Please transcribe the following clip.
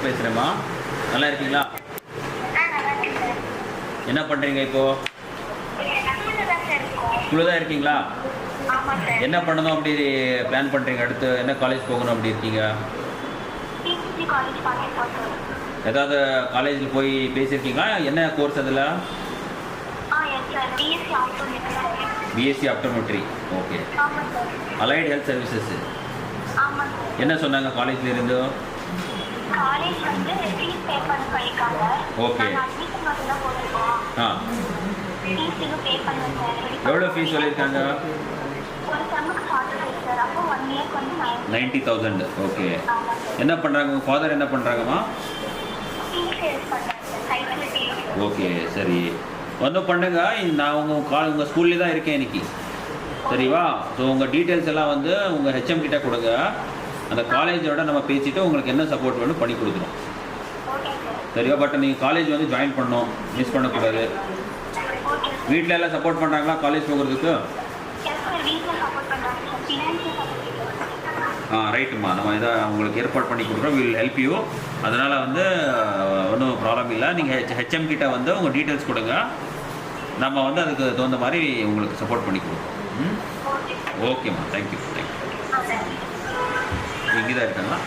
பேசுகிறேம்மா நல்லா இருக்கீங்களா? என்ன பண்ணுறீங்க இப்போது ஸ்கூலில் தான் இருக்கீங்களா? என்ன பண்ணணும் அப்படி பிளான் பண்ணுறீங்க அடுத்து என்ன காலேஜ் போகணும் அப்படி இருக்கீங்க? ஏதாவது காலேஜில் போய் பேசியிருக்கீங்களா? என்ன கோர்ஸ் அதில்? BSc optometry okay allied health services என்ன சொன்னாங்க காலேஜ்ல இருந்து? காலேஜ் வந்து ஃபீஸ் பே பண்ண சொல்லியிருக்காங்க Okay. நாங்கள் அட்மிஷன் மட்டும் தான் போட்டிருக்கோம். ஆ. பே சார் எவ்வளோ ஃபீஸ் சொல்லியிருக்காங்க ஒரு செம்முக்கு ஃபார்ட்டி ஃபைவ் சார் அப்போ ஒன் இயர்க்கு வந்து நைன் நைன்ட்டி தௌசண்ட் ஓகே என்ன பண்ணுறாங்க உங்கள் ஃபாதர் என்ன பண்ணுறாங்கம்மா ஓகே சரி. வந்து பண்ணுங்க. நான் உங்கள் கா உங்கள் ஸ்கூல்லே தான் இருக்கேன் இன்னைக்கு. சரிவா? ஸோ உங்கள் டீட்டெயில்ஸ் எல்லாம் வந்து உங்கள் ஹெச்எம் கிட்ட கொடுங்க. அந்த காலேஜோட நம்ம பேசிவிட்டு உங்களுக்கு என்ன சப்போர்ட் வேணும் பண்ணி கொடுக்குறோம் சரியா பட் நீங்கள் காலேஜ் வந்து ஜாயின் பண்ணோம் மிஸ் பண்ணக்கூடாது. வீட்டில் எல்லாம் சப்போர்ட் பண்ணுறாங்களா காலேஜ் போகிறதுக்கு? ஆ ரைட்டுமா நம்ம இதை உங்களுக்கு ஏற்பாடு பண்ணி கொடுக்குறோம். வில் ஹெல்ப் யூ அதனால் வந்து ஒன்றும் ப்ராப்ளம் இல்லை. நீங்கள் ஹெச் ஹெச்எம் கிட்ட வந்து உங்கள் டீட்டெயில்ஸ் கொடுங்க. நம்ம வந்து அதுக்கு தகுந்த மாதிரி உங்களுக்கு சப்போர்ட் பண்ணி கொடுக்குறோம் ம்? ஓகேம்மா தேங்க்யூ தேங்க்யூ இங்கே தான் இருக்காங்களா